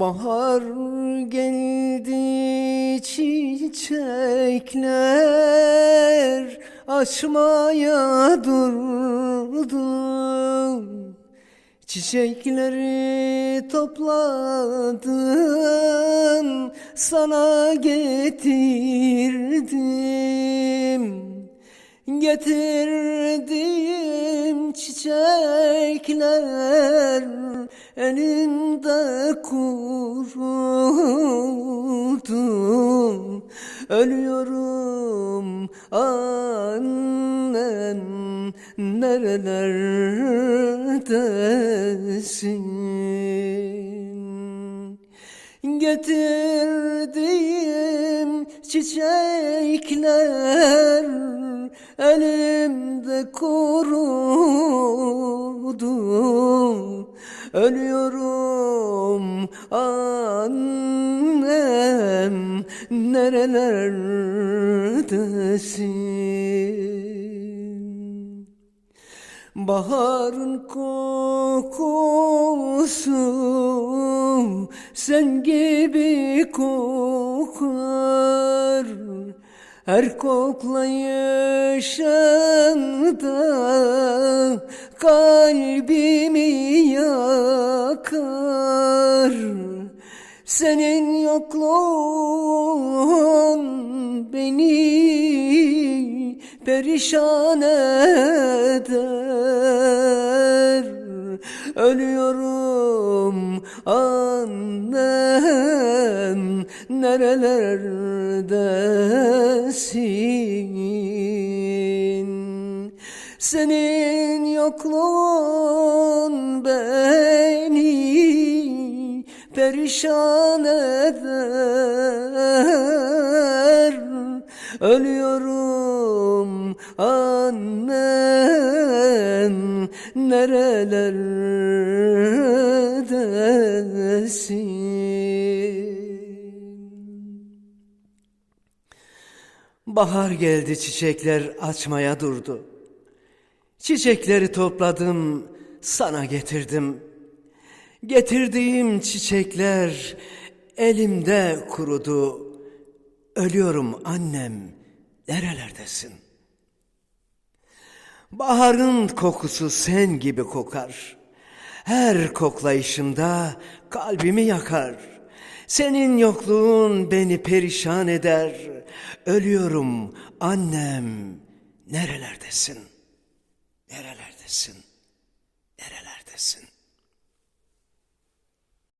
Bahar geldi çiçekler açmaya durdu. Çiçekleri topladım sana getirdim Çiçekler elinde kurudu Ölüyorum annem nerelerdesin Getirdiğim çiçekler elimde kurudu. Ölüyorum annem nerelerdesin? Baharın kokusu sen gibi kokar. Her koklayışında kalbimi yakar. Senin yokluğun beni perişan eder. Ölüyorum annem nerelerdesin Senin yokluğun beni perişan eder. Ölüyorum annem nerelerdesin? Bahar geldi çiçekler açmaya durdu. Çiçekleri topladım sana getirdim. Getirdiğim çiçekler elimde kurudu. Ölüyorum annem nerelerdesin? Baharın kokusu sen gibi kokar. Her koklayışında kalbimi yakar. Senin yokluğun beni perişan eder. Ölüyorum annem nerelerdesin? Nerelerdesin? Nerelerdesin?